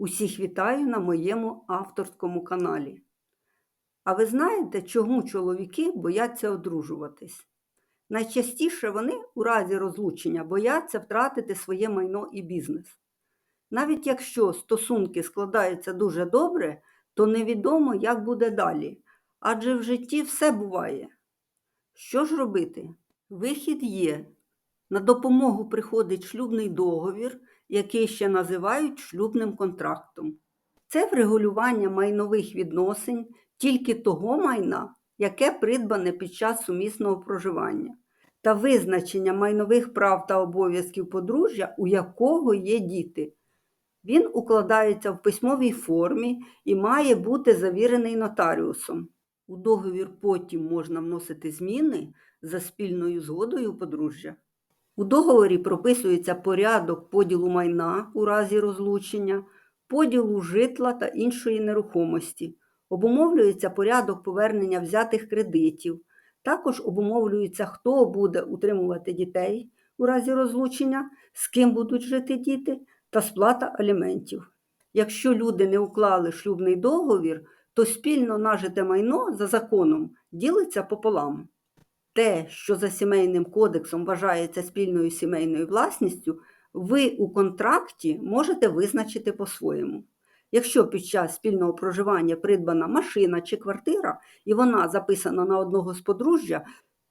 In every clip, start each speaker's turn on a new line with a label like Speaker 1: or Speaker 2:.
Speaker 1: Усіх вітаю на моєму авторському каналі. А ви знаєте, чому чоловіки бояться одружуватись? Найчастіше вони у разі розлучення бояться втратити своє майно і бізнес. Навіть якщо стосунки складаються дуже добре, то невідомо, як буде далі, адже в житті все буває. Що ж робити? Вихід є. На допомогу приходить шлюбний договір, який ще називають шлюбним контрактом. Це врегулювання майнових відносин тільки того майна, яке придбане під час сумісного проживання, та визначення майнових прав та обов'язків подружжя, у якого є діти. Він укладається в письмовій формі і має бути завірений нотаріусом. У договір потім можна вносити зміни за спільною згодою подружжя. У договорі прописується порядок поділу майна у разі розлучення, поділу житла та іншої нерухомості, обумовлюється порядок повернення взятих кредитів, також обумовлюється, хто буде утримувати дітей у разі розлучення, з ким будуть жити діти та сплата аліментів. Якщо люди не уклали шлюбний договір, то спільно нажите майно за законом ділиться пополам. Те, що за сімейним кодексом вважається спільною сімейною власністю, ви у контракті можете визначити по-своєму. Якщо під час спільного проживання придбана машина чи квартира, і вона записана на одного з подружжя,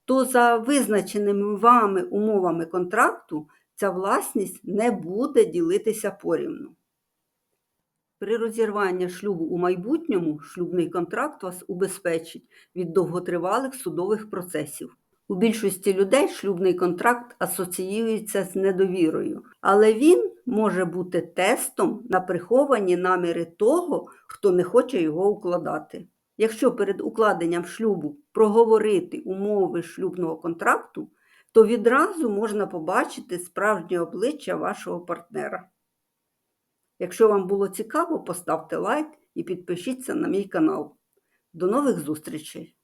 Speaker 1: то за визначеними вами умовами контракту ця власність не буде ділитися порівну. При розірванні шлюбу у майбутньому шлюбний контракт вас убезпечить від довготривалих судових процесів. У більшості людей шлюбний контракт асоціюється з недовірою, але він може бути тестом на приховані наміри того, хто не хоче його укладати. Якщо перед укладенням шлюбу проговорити умови шлюбного контракту, то відразу можна побачити справжнє обличчя вашого партнера. Якщо вам було цікаво, поставте лайк і підпишіться на мій канал. До нових зустрічей!